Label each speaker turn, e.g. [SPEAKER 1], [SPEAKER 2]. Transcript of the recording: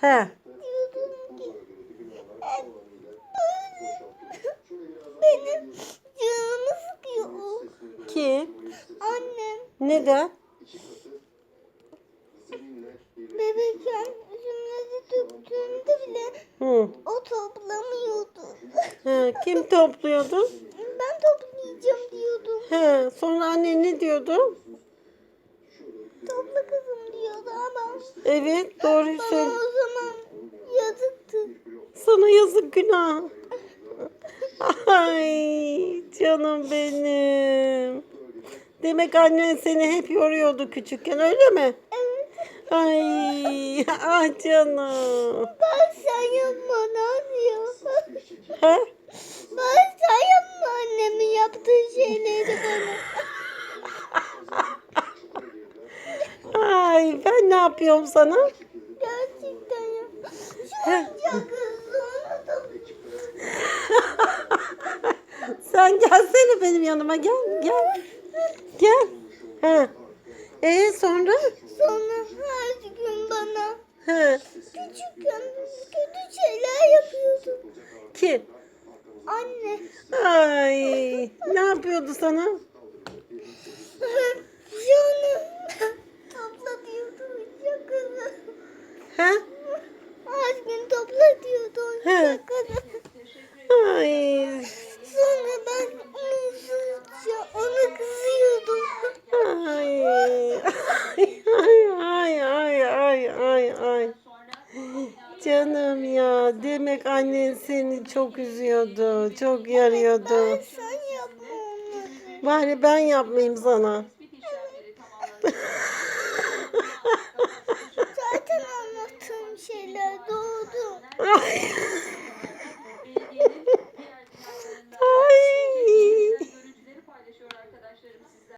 [SPEAKER 1] He.
[SPEAKER 2] benim canımı sıkıyor.
[SPEAKER 1] Kim?
[SPEAKER 2] Annem
[SPEAKER 1] Neden?
[SPEAKER 2] bebekken üzümleri döktüğümde bile
[SPEAKER 1] Hı.
[SPEAKER 2] o toplamıyordu.
[SPEAKER 1] He. Kim topluyordu?
[SPEAKER 2] Ben toplayacağım diyordum.
[SPEAKER 1] He. Sonra annen ne diyordu?
[SPEAKER 2] Topla kızım diyordu
[SPEAKER 1] Evet doğru
[SPEAKER 2] bana
[SPEAKER 1] söyle.
[SPEAKER 2] o zaman yazıktı.
[SPEAKER 1] Sana yazık günah. Ay canım benim. Demek annen seni hep yoruyordu küçükken öyle mi?
[SPEAKER 2] Evet.
[SPEAKER 1] Ay, ah canım.
[SPEAKER 2] Ben sen yapma ne.
[SPEAKER 1] Ha?
[SPEAKER 2] Ben sen yapma annemin yaptığı şeyleri bana.
[SPEAKER 1] Ay ben ne yapıyorum sana?
[SPEAKER 2] Gerçekten ya. Da
[SPEAKER 1] Sen gelsene benim yanıma gel gel. Gel. Ha. E sonra?
[SPEAKER 2] sonra her gün bana
[SPEAKER 1] Ha.
[SPEAKER 2] küçükken kötü şeyler yapıyordu.
[SPEAKER 1] Kim?
[SPEAKER 2] Anne.
[SPEAKER 1] Ay ne yapıyordu sana?
[SPEAKER 2] Canım. topla diyordu oyuncak kızı. Her gün topla diyordu kızı.
[SPEAKER 1] Ay.
[SPEAKER 2] Sonra ben onu üzünce ona kızıyordum.
[SPEAKER 1] Ay. Ay ay ay ay ay ay. Canım ya demek annen seni çok üzüyordu, çok yarıyordu.
[SPEAKER 2] Ben sen yapma onları.
[SPEAKER 1] Bari ben yapmayayım sana. later.